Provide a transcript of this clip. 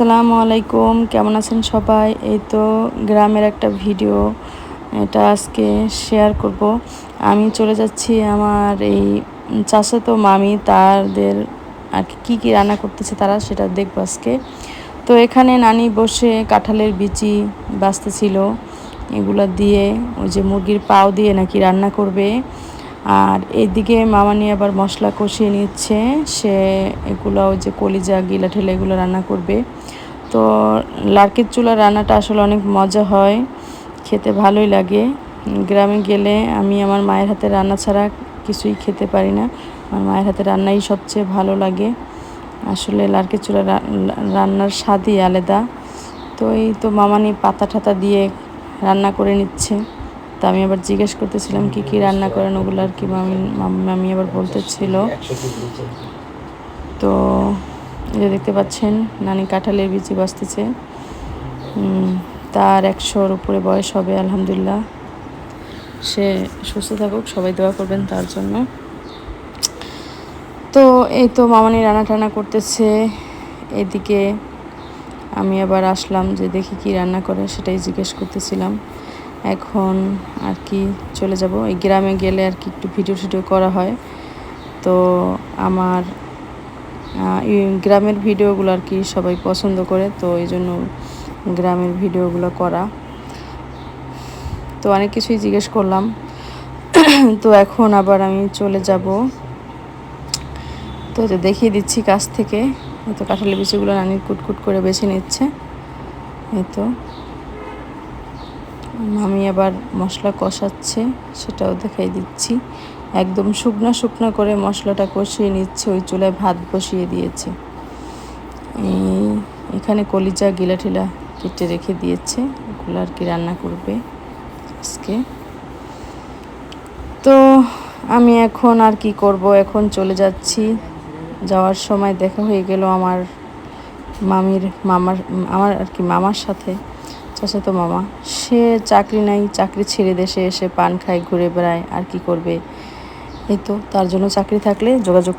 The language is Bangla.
আসসালামু আলাইকুম, কেমন আছেন সবাই? এই তো গ্রামের একটা ভিডিও, এটা আজকে শেয়ার করব। আমি চলে যাচ্ছি আমার এই চাচাতো মামি, তাদের আর কি, কী কী রান্না করতেছে তারা সেটা দেখব আজকে। তো এখানে নানি বসে কাঁঠালের বিচি বাঁচতেছিল, এগুলো দিয়ে ওই যে মুরগির পাও দিয়ে নাকি রান্না করবে। আর এদিকে মামা নিয়ে আবার মশলা কষিয়ে নিচ্ছে। সে এগুলো যে কলিজা, গিলা ঠেলে এগুলো রান্না করবে। তো লার্কির চুলা রান্নাটা আসলে অনেক মজা হয়, খেতে ভালোই লাগে। গ্রামে গেলে আমি আমার মায়ের হাতে রান্না ছাড়া কিছুই খেতে পারি না। আমার মায়ের হাতে রান্নাই সবচেয়ে ভালো লাগে। আসলে লার্কির চুলা রান্নার স্বাদই আলাদা। তো এই তো মামানি পাতা ঠাতা দিয়ে রান্না করে নিচ্ছে। তো আমি আবার জিজ্ঞেস করতেছিলাম কি কি রান্না করেন ওগুলো আর কি, মামি মামি আবার বলতেছিল। তো যে দেখতে পাচ্ছেন, নানি কাঁঠালের বিচি বাঁচতেছে তার একশোর উপরে বয়স হবে, আলহামদুলিল্লাহ। সে সুস্থ থাকুক, সবাই দোয়া করবেন তার জন্য। তো এই তো মামানি রান্না টানা করতেছে। এদিকে আমি আবার আসলাম যে দেখি কি রান্না করে, সেটাই জিজ্ঞেস করতেছিলাম। এখন আর কি চলে যাব। এই গ্রামে গেলে আর কি একটু ভিডিও টিডিও করা হয়। তো আমার গ্রামের ভিডিওগুলো আর কি সবাই পছন্দ করে, তো এই জন্য গ্রামের ভিডিওগুলো করা। তো অনেক কিছুই জিজ্ঞেস করলাম। তো এখন আবার আমি চলে যাব। তো দেখিয়ে দিচ্ছি কাছ থেকে। তো কাঁঠালের বিচিগুলো নানি কুটকুট করে বেছে নিচ্ছে। এই তো। মামি আবার মশলা কষাচ্ছে, সেটাও দেখাই দিচ্ছি। একদম শুকনা শুকনা করে মশলাটা কষিয়ে নিচ্ছে, ওই চুলায় ভাত বসিয়ে দিয়েছে। এই, এখানে কলিজা গিলা টিলা কেটে রেখে দিয়েছে, ওগুলো আর কি রান্না করবে আজকে। তো, আমি এখন আর কি করব, এখন চলে যাচ্ছি। যাওয়ার সময় দেখা হয়ে গেল আমার মামির মামার, আমার আর কি মামার সাথে। চাচাতো মামা, সে চাকরি নাই, চাকরি ছেড়ে দেশে এসে পান খায়, ঘুরে বেড়ায়, আর কি করবে? এই তো, তার জন্য চাকরি থাকলে যোগাযোগ